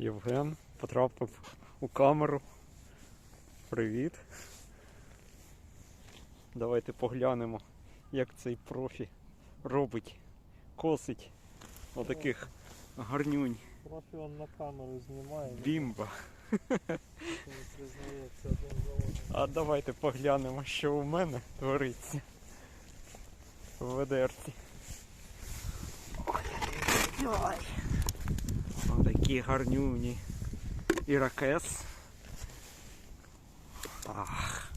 Євген потрапив у камеру. Привіт. Давайте поглянемо, як цей профі робить, косить отаких гарнюнь. Профі он на камеру знімає, Бімба. А давайте поглянемо, що у мене твориться в ведерці. Ой. Отакі гарнюні. Іракес. Ах.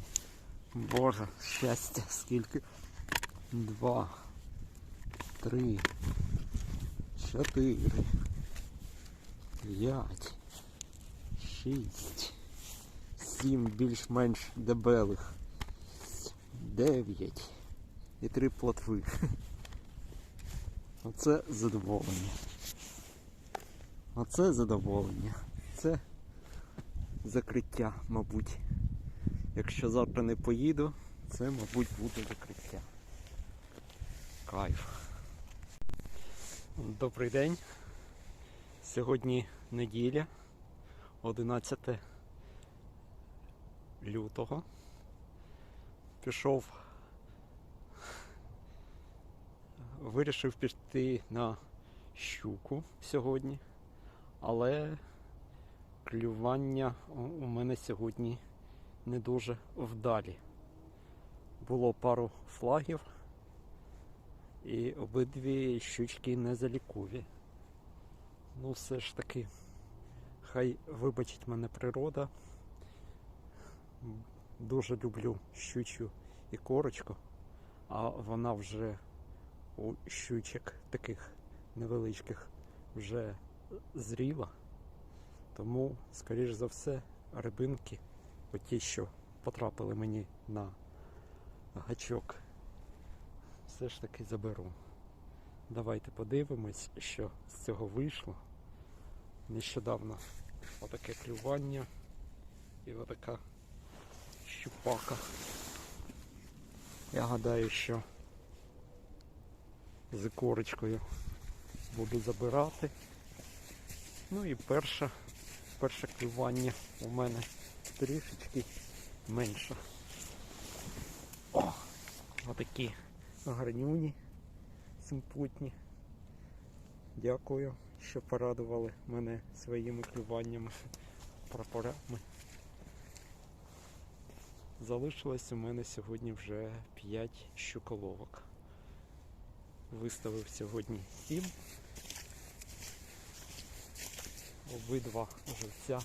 Боже, щастя, скільки. Два. Три. Чотири. П'ять. Шість. Сім більш-менш дебелих. Дев'ять. І три плотви. Оце задоволення. Оце задоволення. Це закриття, мабуть. Якщо завтра не поїду, це, мабуть, буде закриття. Кайф. Добрий день. Сьогодні неділя, 11 лютого. Пішов. Вирішив піти на щуку сьогодні, але клювання у- мене сьогодні не дуже вдалі. Було пару флагів, і обидві щучки не залікові. Ну, все ж таки, хай вибачить мене природа. Дуже люблю щучу і корочку, а вона вже у щучок таких невеличких вже зріла. Тому, скоріш за все, рибинки, оті, що потрапили мені на гачок, все ж таки заберу. Давайте подивимось, що з цього вийшло. Нещодавно отаке клювання і отака щупака. Я гадаю, що з корочкою буду забирати. Ну і перше, перше клювання у мене трішечки менше. О! Отакі гарнюні симпутні. Дякую, що порадували мене своїми клюваннями, прапорами. Залишилось у мене сьогодні вже 5 щуколовок. Виставив сьогодні 7. Обидва живця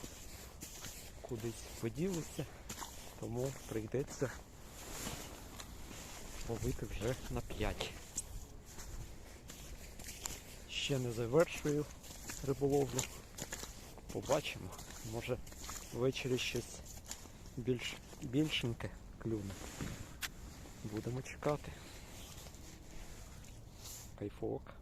кудись поділися, тому прийдеться ловити вже на 5. Ще не завершую риболовлю. Побачимо. Може ввечері щось більш більшеньке клюне. Будемо чекати. Кайфок.